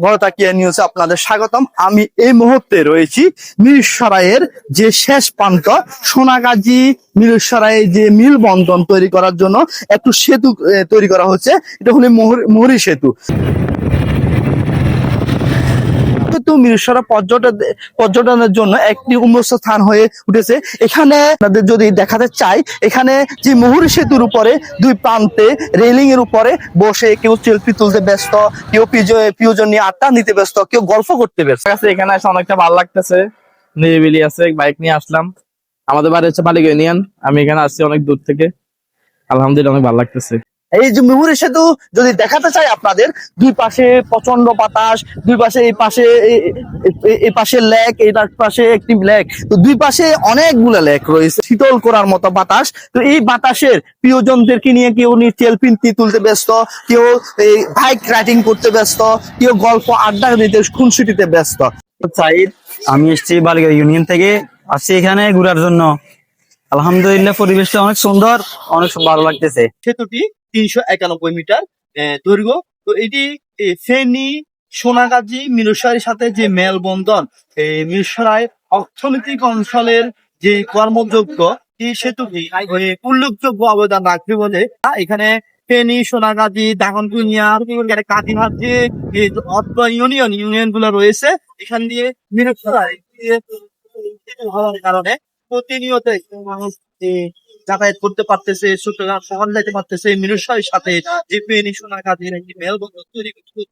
বড় তাকিয়া নিউজে আপনাদের স্বাগতম। আমি এই মুহূর্তে রয়েছি মিরসরাইয়ের যে শেষ প্রান্ত, সোনাগাজী মিরসরাই যে মিল বন্ধন তৈরি করার জন্য একটু সেতু তৈরি করা হচ্ছে। এটা হলো মোহর- মোহরি সেতু। কিন্তু মিরসরা পর্যটন, পর্যটনের জন্য একটি উন্মুক্ত স্থান হয়ে উঠেছে। এখানে আপনাদের যদি দেখাতে চাই, এখানে যে মুহুরী সেতুর উপরে দুই প্রান্তে রেলিং এর উপরে বসে কেউ সেলফি তুলতে ব্যস্ত, কেউ প্রিয়- প্রিয়জন নিয়ে আড্ডা নিতে ব্যস্ত, কেউ গল্প করতে ব্যস্ত। এখানে আসে অনেকটা ভালো লাগতেছে। নিরিবিলি আছে, বাইক নিয়ে আসলাম। আমাদের বাড়ি হচ্ছে বালিগ ইউনিয়ন। আমি এখানে আসছি অনেক দূর থেকে। আলহামদুলিল্লাহ, অনেক ভালো লাগতেছে। এই যে মুহুরী সেতু যদি দেখাতে চাই আপনাদের দুই পাশে প্রচণ্ড বাতাস দুই পাশে এই পাশে এই- এই- এই পাশে লেক এইটার পাশে একটি লেক। তো দুই পাশে অনেকগুলো লেক রয়েছে শীতল করার মতো বাতাস। তো এই বাতাসের প্রিয়জনদেরকে নিয়ে কেউ সেলফি তুলতে ব্যস্ত কেউ এই বাইক রাইডিং করতে ব্যস্ত কেউ গল্প আড্ডা দিতে খুনসুটিতে ব্যস্ত। সাইদ আমি এসেছি বালিকা ইউনিয়ন থেকে আসছি এখানে ঘুরার জন্য। আলহামদুলিল্লাহ পরিবেশটা অনেক সুন্দর অনেক ভালো লাগতেছে। সেতুটি তিনশো একানব্বই মিটার দৈর্ঘ্য। তো এটি ফেনী, সোনাগাজী, মিরসরাইয়ের সাথে যে মেলবন্ধন এই অর্থনৈতিক অঞ্চলের যে কর্মযোগ্য এই সেতুটি উল্লেখযোগ্য অবদান রাখবে বলে। এখানে ফেনী, সোনাগাজী দাগনকুনিয়া কাটিহাট যে ইউনিয়ন ইউনিয়নগুলো রয়েছে, এখান দিয়ে মিরসরাই হওয়ার কারণে প্রতিনিয়ত মানুষ যাতায়াত করতে পারতেছে, সুতরাং শহর যাইতে পারতেছে, মিনুষের সাথে ফেনী সোনাগাজীর একটি মেলবন্ধন তৈরি করতে